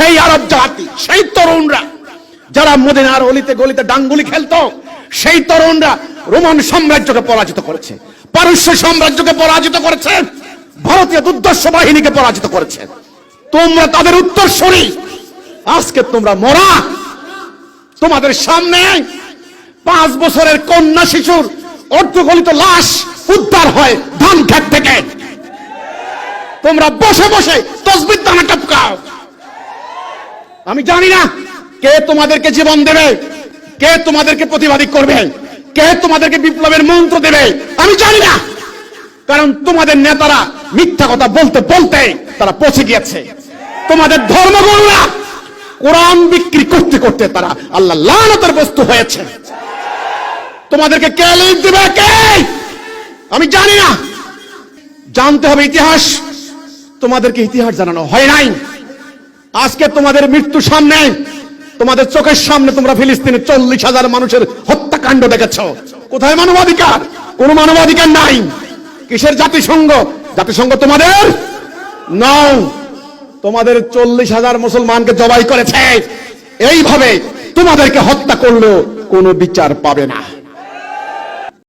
সেই আরব জাতি, সেই তরুণরা যারা মদিনার অলিতে গলিতে ডাঙ্গুলি খেলতো, সেই তরুণরা রোমান সাম্রাজ্যকে পরাজিত করেছে, পারস্য সাম্রাজ্যকে পরাজিত করেছে, ভারতীয় দুর্দর্শ বাহিনীকে পরাজিত করেছে। তোমরা তাদের উত্তরসূরি। আজকে তোমরা মরা। তোমাদের সামনে পাঁচ বছরের কন্যা শিশুর অর্ধগলিত লাশ উদ্ধার হয় ধান খেত থেকে। তোমরা বসে বসে আমি জানি না কে তোমাদেরকে জীবন দেবে, কে তোমাদেরকে প্রতিবাদী করবে, কে তোমাদেরকে বিপ্লবের মন্ত্র দেবে, আমি জানি না। কারণ তোমাদের নেতারা মিথ্যা কথা বলতে বলতে তারা পৌঁছে গিয়েছে। তোমাদের ধর্মগুরুরা কোরআন বিক্রি করতে করতে তারা আল্লাহ লানতের বস্তু হয়েছে। তোমাদেরকে কে লিখ দিবে, কে? আমি জানি না। জানতে হবে ইতিহাস। তোমাদেরকে ইতিহাস জানানো হয় নাই। আজকে তোমাদের মৃত্যু সামনে তোমাদের চোখের সামনে তোমরা ফিলিস্তিনের চল্লিশ হাজার মানুষের হত্যাকাণ্ড দেখেছ। কোথায় মানবাধিকার? কোনো মানবাধিকার নাই। কিসের জাতিসংঘ? জাতিসংঘ তোমাদের নাও। তোমাদের চল্লিশ হাজার মুসলমানকে জবাই করেছে। এইভাবে তোমাদেরকে হত্যা করল কোনো বিচার পাবে না।